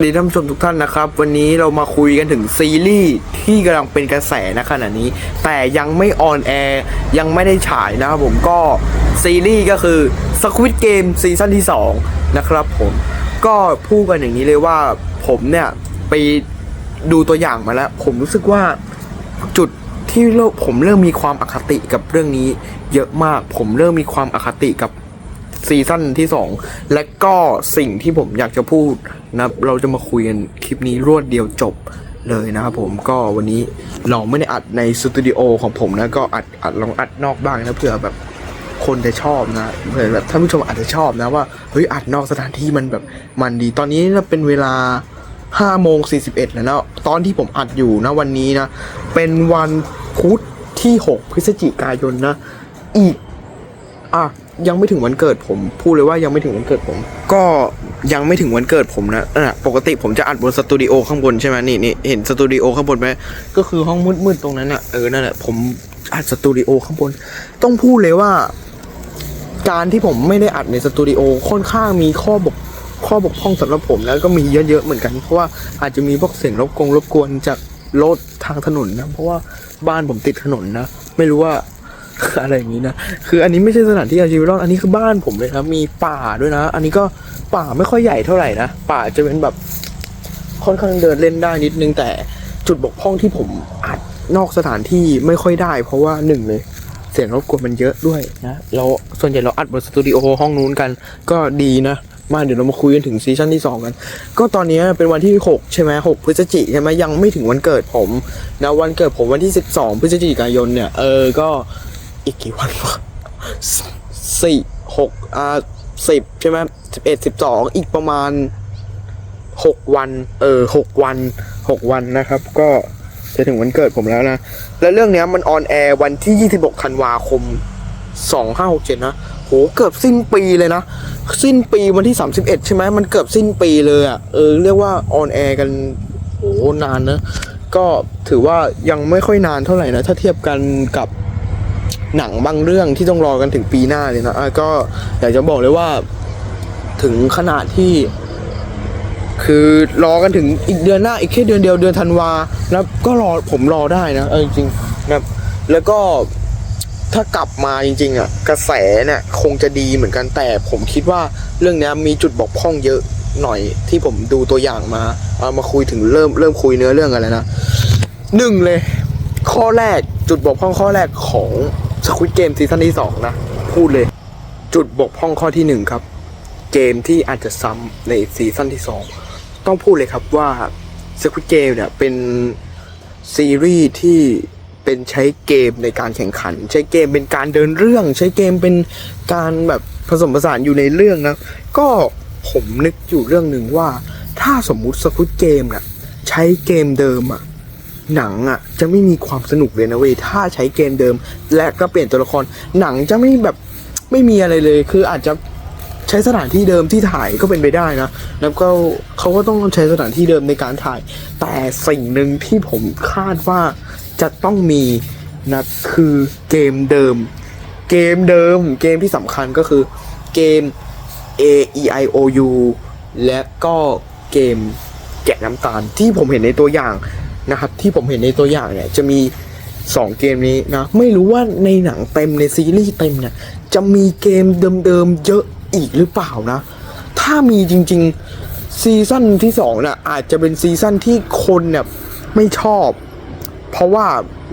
สวัสดีท่านผู้ชมทุกท่านนะครับ วันนี้เรามาคุยกันถึงซีรีส์ที่กำลังเป็นกระแสณขณะนี้ แต่ยังไม่ออนแอร์ยังไม่ได้ฉายนะครับผมก็ซีรีส์ก็คือ Squid Game ซีซั่นที่ 2 นะครับผมก็พูดกันอย่างนี้เลยว่าผมเนี่ยไปดูตัวอย่างมาแล้ว ผมรู้สึกว่าจุดที่เริ่มผมเริ่มมีความอคติกับเรื่องนี้ เยอะมากผมเริ่มมีความอคติกับ ซีซั่นที่ 2 และก็สิ่งที่ผมอยากจะพูดนะครับเราจะมาคุยกันคลิปนี้รวดเดียวจบเลยนะครับผมก็วันนี้เราไม่ได้อัดในสตูดิโอของผมนะก็อัดอัดลองอัดนอกบ้างนะเผื่อแบบคนจะชอบนะเผื่อแบบท่านผู้ชมอาจจะชอบนะว่าเฮ้ยอัดนอกสถานที่มันแบบมันดี ตอนนี้เป็นเวลา5โมง41แล้วนะตอนที่ผมอัดอยู่นะวันนี้นะเป็นวันพุธที่ 6 พฤศจิกายนนะอีก อะยังไม่ถึงวันเกิดผมพูดเลยว่ายังไม่ถึงวันเกิดผม ก็ยังไม่ถึงวันเกิดผมนะอะปกติผมจะอัดบนสตูดิโอข้างบนใช่ไหมนี่นี่เห็นสตูดิโอข้างบนไหมก็คือห้องมืดๆตรงนั้นอะเออนั่นแหละผมอัดสตูดิโอข้างบน ต้องพูดเลยว่า การที่ผมไม่ได้อัดในสตูดิโอค่อนข้างมีข้อบกข้อบกพร่องสำหรับผมแล้วก็มีเยอะๆเหมือนกันเพราะว่าอาจจะมีพวกเสียงรบกงรบกวนจากรถทางถนนนะเพราะว่าบ้านผมติดถนนนะ ไม่รู้ว่า อะไรอย่างนี้นะ คืออันนี้ไม่ใช่สถานที่เอาชีวิตรอดอันนี้คือบ้านผมเลยนะ มีป่าด้วยนะ อันนี้ก็ป่าไม่ค่อยใหญ่เท่าไหร่นะ ป่าจะเป็นแบบค่อนข้างเดินเล่นได้นิดนึง แต่จุดบกพร่องที่ผมอัดนอกสถานที่ไม่ค่อยได้ เพราะว่าหนึ่งเลย เสียงรบกวนมันเยอะด้วยนะ เราส่วนใหญ่เราอัดบนสตูดิโอห้องนู้นกันก็ดีนะมาเดี๋ยวเรามาคุยกันถึงซีซั่นที่ 2 กัน ก็ตอนนี้เป็นวันที่ 6 ใช่ไหม6พฤศจิกใช่ไหมยังไม่ถึงวันเกิดผมนะวันเกิดผมวันที่ 12 พฤศจิกายนเนี่ย เออ ก็ อีกกี่วันวะสี่หกอ่าสิบใช่ไหมสิบเอ็ดสิบสองอีกประมาณหกวัน เออหกวันหกวันนะครับ ก็จะถึงวันเกิดผมแล้วนะ และเรื่องเนี้ยมันออนแอร์วันที่ 26 ธันวาคม 2567 นะ โห เกือบสิ้นปีเลยนะ สิ้นปีวันที่ 31 ใช่ไหม มันเกือบสิ้นปีเลยอะ่ะ เออ เรียกว่าออนแอร์กัน โห นานนะ ก็ถือว่ายังไม่ค่อยนานเท่าไหร่นะ ถ้าเทียบกันกับ หนังบางเรื่องที่ต้องรอกันถึงปีหน้าเลยนะก็อยากจะบอกเลยว่าถึงขนาดที่ คือรอกันถึงอีกเดือนหน้าอีกแค่เดือนเดียวเดือนธันวาแล้วก็รอผมรอได้นะเออจริงนะแล้วก็ถ้ากลับมาจริง ๆ อะ กระแสเนี่ยคงจะดีเหมือนกันแต่ผมคิดว่าเรื่องนี้มีจุดบกพร่องเยอะหน่อยที่ผมดูตัวอย่างมาเอามาคุยถึงเริ่มเริ่มคุยเนื้อเรื่องกันแล้วนะหนึ่งเลย ข้อแรกจุดบกพร่องข้อแรกของ Squid Game ซีซั่นที่สองนะ พูดเลย จุดบกพร่องข้อที่หนึ่งครับ เกมที่อาจจะซ้ำในซีซั่นที่สองต้องพูดเลยครับว่า Squid Game เนี่ยเป็นซีรีส์ที่เป็นใช้เกมในการแข่งขัน ใช้เกมเป็นการเดินเรื่อง ใช้เกมเป็นการแบบผสมผสานอยู่ในเรื่องนะ ก็ผมนึกอยู่เรื่องหนึ่งว่า ถ้าสมมุติ Squid Game น่ะใช้เกมเดิมอะ หนังอะจะไม่มีความสนุกเลยนะเว้ยถ้าใช้เกมเดิม และก็เปลี่ยนตัวละครหนังจะไม่แบบไม่มีอะไรเลย คืออาจจะใช้สถานที่เดิมที่ถ่ายก็เป็นไปได้นะ แล้วก็เขาก็ต้องใช้สถานที่เดิมในการถ่าย แต่สิ่งหนึ่งที่ผมคาดว่าจะต้องมีนะคือเกมเดิม เกมเดิม เกมที่สำคัญก็คือเกม A E I O U และก็เกมแกะน้ำตาลที่ผมเห็นในตัวอย่าง นะครับ ที่ผมเห็นในตัวอย่างเนี่ยจะมีสองเกมนี้นะ ไม่รู้ว่าในหนังเต็มในซีรีส์เต็มเนี่ยจะมีเกมเดิมๆเยอะอีกหรือเปล่านะ ถ้ามีจริงๆซีซั่นที่สองน่ะอาจจะเป็นซีซั่นที่คนเนี่ยไม่ชอบ เพราะว่า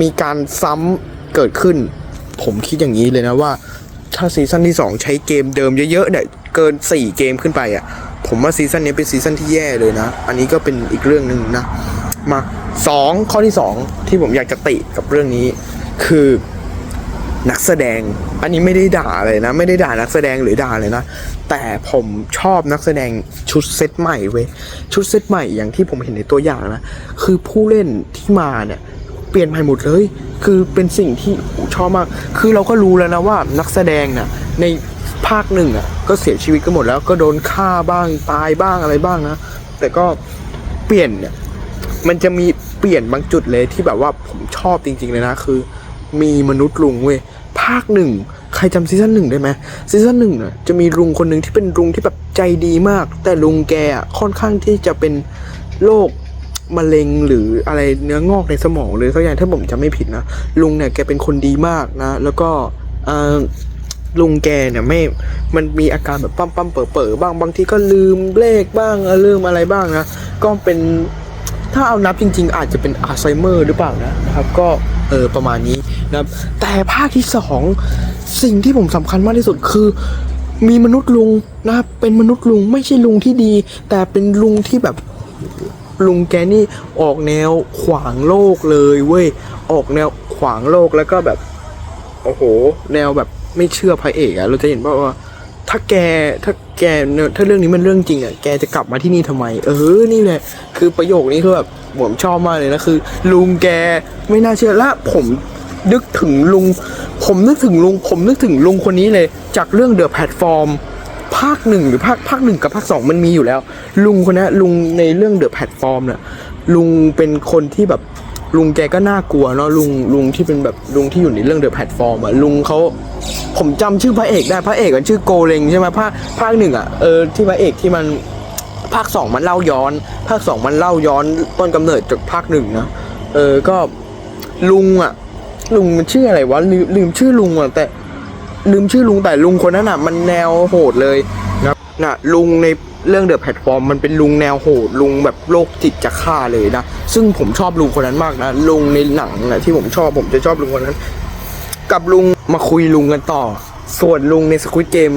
มีการซ้ำเกิดขึ้น ผมคิดอย่างนี้เลยนะว่า ถ้าซีซั่นที่ 2 ใช้เกมเดิมเยอะๆเนี่ยเกิน 4 เกมขึ้นไปอะผมว่าซีซั่นนี้เป็นซีซั่นที่แย่เลยนะ อันนี้ก็เป็นอีกเรื่องหนึ่งนะ มา2ข้อที่2ที่ผมอยากจะติกับเรื่องนี้ คือนักแสดง อันนี้ไม่ได้ด่าเลยนะ ไม่ได้ด่านักแสดงหรือด่าเลยนะ แต่ผมชอบนักแสดงชุดเซตใหม่เว้ยชุดเซตใหม่อย่างที่ผมเห็นในตัวอย่างนะคือผู้เล่นที่มาเนี่ยเปลี่ยนใหม่หมดเลย คือเป็นสิ่งที่ผมชอบมาก คือเราก็รู้แล้วนะว่านักแสดงน่ะในภาคหนึ่งอะก็เสียชีวิตกันหมดแล้วก็โดนฆ่าบ้างตายบ้างอะไรบ้างนะ แต่ก็เปลี่ยนเนี่ย มันจะมีเปลี่ยนบางจุดเลยที่แบบว่าผมชอบจริง ๆ เลยนะคือ มีมนุษย์ลุงเว้ยภาคหนึ่งขรจำซีซั่นหนึ่งได้ไหมซีซั่นหนึ่งน่ะจะมีลุงคนหนึ่งที่เป็นลุงที่แบบใจดีมาก แต่ลุงแกอะค่อนข้างที่จะเป็นโรคมะเร็งหรืออะไรเนื้องอกในสมองเลยสักอย่างถ้าผมจำไม่ผิดนะลุงเนี่ยแกเป็นคนดีมากนะ แล้วก็ลุงแกเนี่ยไม่ มันมีอาการแบบปั๊มปั๊มเป๋อเป๋อบ้างบางทีก็ลืมเลขบ้างลืมอะไรบ้างนะก็เป็น ถ้าเอานับจริง ๆ อาจจะเป็นอัลไซเมอร์หรือเปล่านะครับ ก็เออประมาณนี้นะครับ แต่ภาคที่สองสิ่งที่ผมสำคัญมากที่สุดคือ มีมนุษย์ลุงนะครับเป็นมนุษย์ลุงไม่ใช่ลุงที่ดี แต่เป็นลุงที่แบบลุงแกนี่ออกแนวขวางโลกเลยเว้ยออกแนวขวางโลกแล้วก็แบบโอ้โห แนวแบบไม่เชื่อพระเอกอะเราจะเห็นว่าถ้าแกถ้า แกถ้าเรื่องนี้มันเรื่องจริงอะแกจะกลับมาที่นี่ทำไม เออนี่แหละคือประโยคนี้คือแบบผมชอบมากเลยนะคือ ลุงแกไม่น่าเชื่อและผมนึกถึงลุง ผมนึกถึงลุง ผมนึกถึงลุงคนนี้เลย จากเรื่องเดอะแพลตฟอร์มภาคหนึ่งหรือภาคภาคหนึ่งกับภาคสองมันมีอยู่แล้ว ลุงคนนี้ลุงในเรื่องเดอะแพลตฟอร์มเนี่ยลุงเป็นคนที่แบบ ลุงแกก็น่ากลัวเนาะลุงลุงที่เป็นแบบลุงที่อยู่ในเรื่องเดอะแพลตฟอร์มอะลุงเขาผมจำชื่อพระเอกได้พระเอกมันชื่อโกเลงใช่ไหมภาคภาคหนึ่งอะเออที่พระเอกที่มันภาคสองมันเล่าย้อน ภาคสองมันเล่าย้อนต้นกำเนิดจากภาคหนึ่งนะเออก็ลุงอะลุงมันชื่ออะไรวะลืมลืมชื่อลุงอะแต่ลืมชื่อลุงแต่ลุงคนนั้นอะมันแนวโหดเลยนะนะลุงใน เรื่องเดอะแพลตฟอร์มมันเป็นลุงแนวโหดลุงแบบโรคจิตจะฆ่าเลยนะ ซึ่งผมชอบลุงคนนั้นมากนะลุงในหนังนะที่ผมชอบผมจะชอบลุงคนนั้น กับลุงมาคุยลุงกันต่อ ส่วนลุงในสควิตเกม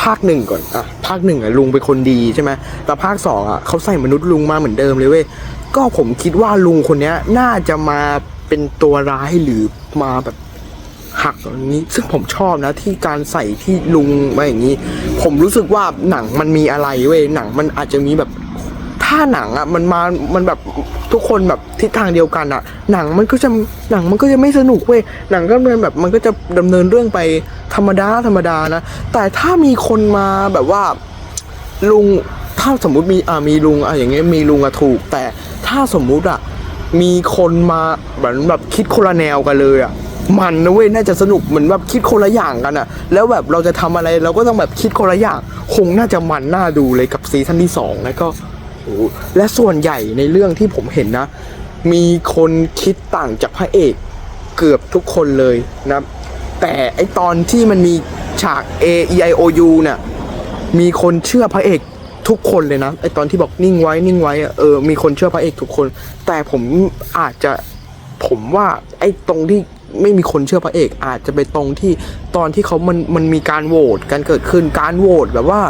ภาคหนึ่งก่อนอะภาคหนึ่งอะลุงเป็นคนดีใช่ไหมแต่ภาคสองอะเขาใส่มนุษย์ลุงมาเหมือนเดิมเลยเว้ยก็ผมคิดว่าลุงคนนี้น่าจะมาเป็นตัวร้ายหรือมาแบบ หักอย่างนี้ ซึ่งผมชอบนะที่การใส่ที่ลุงมาอย่างนี้ ผมรู้สึกว่าหนังมันมีอะไรเว้ยหนังมันอาจจะมีแบบถ้าหนังอะมันมา มันแบบทุกคนแบบทิศทางเดียวกันอะ หนังมันก็จะหนังมันก็จะไม่สนุกเว้ยหนังก็เป็นแบบมันก็จะดำเนินเรื่องไปธรรมดาธรรมดานะ แต่ถ้ามีคนมาแบบว่าลุงถ้าสมมุติมีอ่ามีลุงอะอย่างเงี้ยมีลุงอะถูก แต่ถ้าสมมุติอะมีคนมาเหมือนแบบคิดคนละแนวกันเลยอะ มันนะเว้ยน่าจะสนุกเหมือนแบบคิดคนละอย่างกันอะแล้วแบบเราจะทำอะไรเราก็ต้องแบบคิดคนละอย่างคงน่าจะมันน่าดูเลยกับซีซั่นที่สองแล้วก็โอ้โหและส่วนใหญ่ในเรื่องที่ผมเห็นนะ มีคนคิดต่างจากพระเอกเกือบทุกคนเลยนะแต่ไอตอนที่มันมีฉาก A E I O U เนี่ย มีคนเชื่อพระเอกทุกคนเลยนะไอตอนที่บอกนิ่งไว้นิ่งไว้เออมีคนเชื่อพระเอกทุกคน แต่ผมอาจจะผมว่าไอตรงที่ ไม่มีคนเชื่อพระเอก อาจจะไปตรงที่ตอนที่เขามันมันมีการโหวตกันเกิดขึ้นการโหวตแบบว่า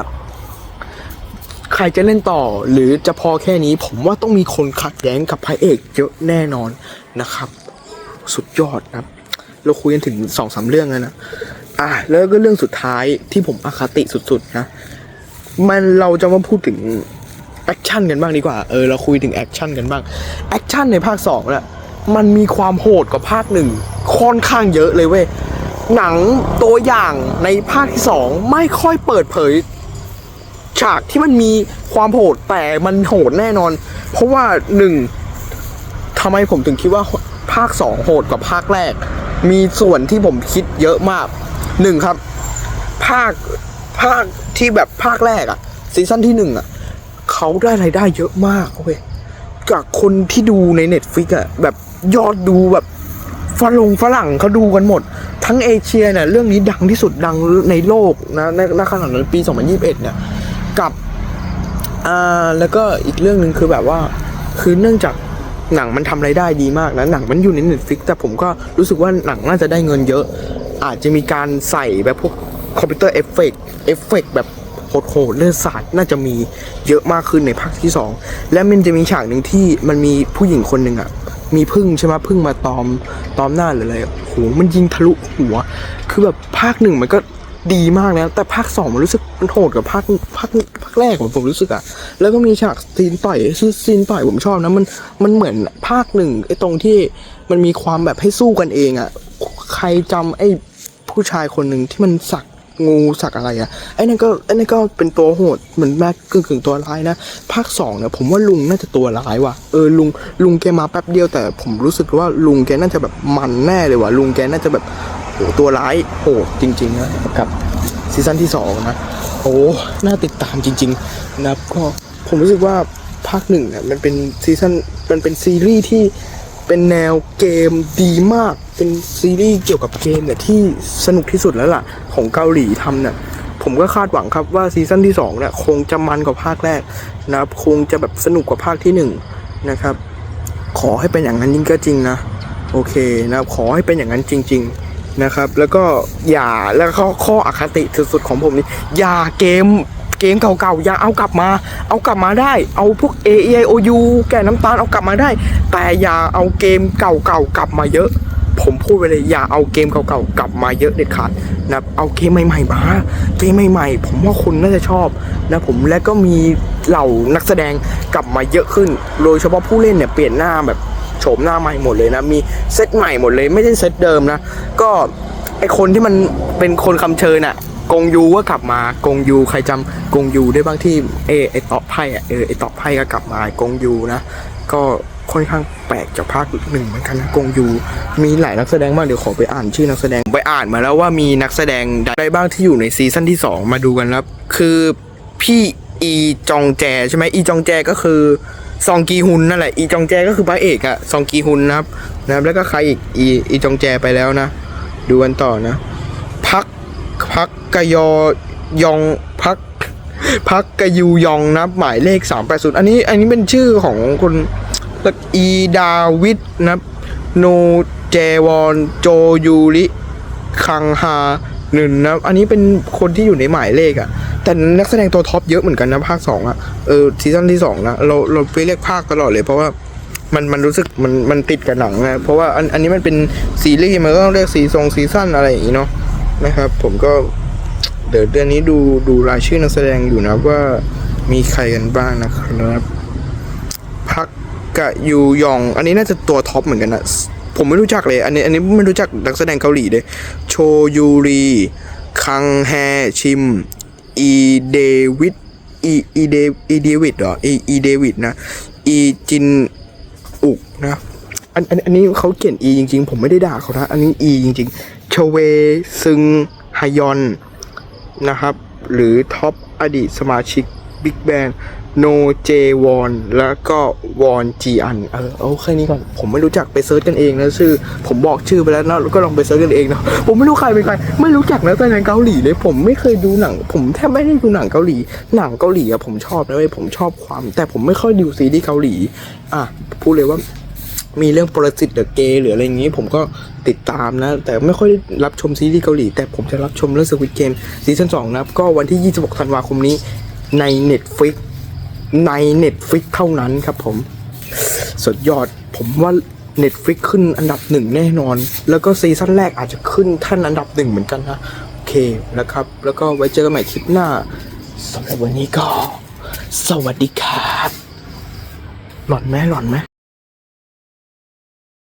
ใครจะเล่นต่อหรือจะพอแค่นี้ ผมว่าต้องมีคนขัดแย้งกับพระเอกเยอะแน่นอนนะครับ สุดยอดนะครับเราคุยกันถึงสองสามเรื่องแล้วนะอะแล้วก็เรื่องสุดท้ายที่ผมอคติสุดๆนะมันเราจะมาพูดถึงแอคชั่นกันบ้างดีกว่าเออเราคุยถึงแอคชั่นกันบ้างแอคชั่นในภาคสองน่ะมันมีความโหดกว่าภาคหนึ่ง ค่อนข้างเยอะเลยเว้ย หนังตัวอย่างในภาคที่สองไม่ค่อยเปิดเผย ฉากที่มันมีความโหดแต่มันโหดแน่นอน เพราะว่าหนึ่งทำไมผมถึงคิดว่าภาคสองโหดกว่าภาคแรก มีส่วนที่ผมคิดเยอะมากหนึ่งครับ ภาคภาคที่แบบภาคแรกอะซีซั่นที่หนึ่งอะเขาได้รายได้เยอะมากเว้ยจากคนที่ดูในเน็ตฟิกอะแบบยอดดูแบบ ฝรั่งฝรั่งเขาดูกันหมด ทั้งเอเชียเนี่ยเรื่องนี้ดังที่สุดดังในโลกนะในนขนาดนั้นปี 2021 เนี่ยกับอ่าแล้วก็อีกเรื่องหนึ่งคือแบบว่าคือเนื่องจากหนังมันทำไรายได้ดีมากนะหนังมันอยู่ใน Netflix แต่ผมก็รู้สึกว่าหนังน่าจะได้เงินเยอะ อาจจะมีการใส่แบบพวกคอมพิวเตอร์เอฟเฟกเอฟเฟกแบบโหดๆเลือดสาดน่าจะมีเยอะมากขึ้นในภาคที่สองและมันจะมีฉากหนึ่งที่มันมีผู้หญิงคนหนึ่งอะ มีพึ่งใช่ไหมพึ่งมาตอมตอมหน้าหรืออะไรอะโหมันยิงทะลุหัว คือแบบภาคหนึ่งมันก็ดีมากนะแต่ภาคสองมันรู้สึกมันโหดกว่าภาคภาคภาคแรกผมผมรู้สึกอะแล้วก็มีฉากซีนต่อยซีนต่อยผมชอบนะมันมันเหมือนภาคหนึ่งไอ้ตรงที่มันมีความแบบให้สู้กันเองอะใครจำไอ้ผู้ชายคนหนึ่งที่มันสัก งูสักอะไรอะไอ้นั่นก็ไอ้นั่นก็เป็นตัวโหดเหมือนแม่กึ่งกึ่งตัวร้ายนะภาคสองเนี่ยผมว่าลุงน่าจะตัวร้ายว่ะเออลุงลุงแกมาแป๊บเดียวแต่ผมรู้สึกว่าลุงแกน่าจะแบบมันแน่เลยว่ะลุงแกน่าจะแบบโหตัวร้ายโหดจริงๆนะครับซีซั่นที่สองนะโอ้น่าติดตามจริง ๆ นะครับก็ผมรู้สึกว่าภาคหนึ่งเนี่ยมันเป็นซีซั่นมันเป็นซีรีส์ที่ เป็นแนวเกมดีมาก เป็นซีรีส์เกี่ยวกับเกมเนี่ยที่สนุกที่สุดแล้วล่ะ ของเกาหลีทำเนี่ยผมก็คาดหวังครับว่าซีซั่นที่2เนี่ยคงจะมันกว่าภาคแรกนะครับคงจะแบบสนุกกว่าภาคที่1นะครับขอให้เป็นอย่างนั้นยิ่งก็จริงนะโอเคนะครับขอให้เป็นอย่างนั้นจริง ๆนะครับ แล้วก็อย่าแล้วก็ข้ออคติสุดๆของผมนี่อย่าเกม เกมเก่าๆอย่าเอากลับมา เอากลับมาได้ เอาพวก A E I O U แก่น้ำตาลเอากลับมาได้ แต่อย่าเอาเกมเก่าๆกลับมาเยอะ ผมพูดไปเลยอย่าเอาเกมเก่าๆกลับมาเยอะเด็ดขาดนะเอาเกมใหม่ๆมาเกมใหม่ๆ ผมว่าคุณน่าจะชอบนะผมและก็มีเหล่านักแสดงกลับมาเยอะขึ้น โดยเฉพาะผู้เล่นเนี่ยเปลี่ยนหน้าแบบโฉมหน้าใหม่หมดเลยนะมีเซตใหม่หมดเลยไม่ใช่เซตเดิมนะก็ไอคนที่มันเป็นคนคำเชิญอะ กงยูก็กลับมากงยูใครจำกงยูได้บ้างที่เอไอต่อไพ่อะเออไอต่อไพ่ก็กลับมากงยูนะก็ค่อนข้างแปลกจากภาคหนึ่งเหมือนกันนะกงยูมีหลายนักแสดงมากเดี๋ยวขอไปอ่านชื่อนักแสดงไปอ่านมาแล้วว่ามีนักแสดงใดบ้างที่อยู่ในซีซั่นที่ 2 มาดูกันครับ คือพี่อีจองแจใช่ไหมอีจองแจก็คือซองกีฮุนนั่นแหละอีจองแจก็คือพระเอกอะซองกีฮุนนะครับนะครับแล้วก็ใครอีกอีอีจองแจไปแล้วนะ ดูกันต่อนะพัก พักกยอยองพักพักกยูยองนะหมายเลข 380 อันนี้อันนี้เป็นชื่อของคนอีดาวิดนะโนเจวอนโจยูริคังฮาหนึ่งนะอันนี้เป็นคนที่อยู่ในหมายเลขอะแต่นักแสดงตัวท็อปเยอะเหมือนกันนะภาคสองอะเออซีซั่นที่สองนะเราเราไปเรียกภาคตลอดเลยเพราะว่ามันมันรู้สึกมันมันติดกับหนังนะเพราะว่าอันอันนี้มันเป็นซีรีส์มันก็ต้องเรียกซีซงซีซั่นอะไรอย่างงี้เนาะ นะครับ ผมก็เดี๋ยวเดือนนี้ดูดูรายชื่อนักแสดงอยู่นะว่ามีใครกันบ้างนะครับพักกะยูยอง อันนี้น่าจะตัวท็อปเหมือนกันนะผมไม่รู้จักเลย อันนี้อันนี้ไม่รู้จักนักแสดงเกาหลีเลยโชยูรีคังแฮชิมอีเดวิดอีอีเดอีเดวิดเหรออีอีเดวิดนะอีจินอุกนะ อันอันอันนี้เขาเขียน E จริง ๆ ผมไม่ได้ด่าเขานะอันนี้ E จริงๆโชเวซึงฮยอนนะครับ หรือท็อปอดีตสมาชิกบิ๊กแบนโนเจวอนแล้วก็วอนจีอันเออเอาแค่นี้ก่อน ผมไม่รู้จักไปเซิร์ชกันเองนะชื่อ ผมบอกชื่อไปแล้วนะก็ลองไปเซิร์ชกันเองนะผมไม่รู้ใครเป็นใครไม่รู้จักนะแต่ในเกาหลีเลย ผมไม่เคยดูหนัง ผมแทบไม่ได้ดูหนังเกาหลี หนังเกาหลีอะผมชอบนะเว้ยผมชอบความ แต่ผมไม่ค่อยดูซีรีส์เกาหลี อะพูดเลยว่า มีเรื่องปรสิตเดอะเกย์หรืออะไรอย่างนี้ผมก็ติดตามนะ แต่ไม่ค่อยรับชมซีรีส์เกาหลี แต่ผมจะรับชมเรื่อง Squid Game ซีซั่น2นะครับ ก็วันที่ 26 ธันวาคมนี้ใน Netflix ใน Netflix เท่านั้นครับผม สุดยอดผมว่า Netflix ขึ้นอันดับหนึ่งแน่นอน แล้วก็ซีซั่นแรกอาจจะขึ้นท่านอันดับหนึ่งเหมือนกันนะ โอเคนะครับ แล้วก็ไว้เจอกันใหม่คลิปหน้าสำหรับวันนี้ก็ สวัสดีครับ หลอนไหมหลอนไหม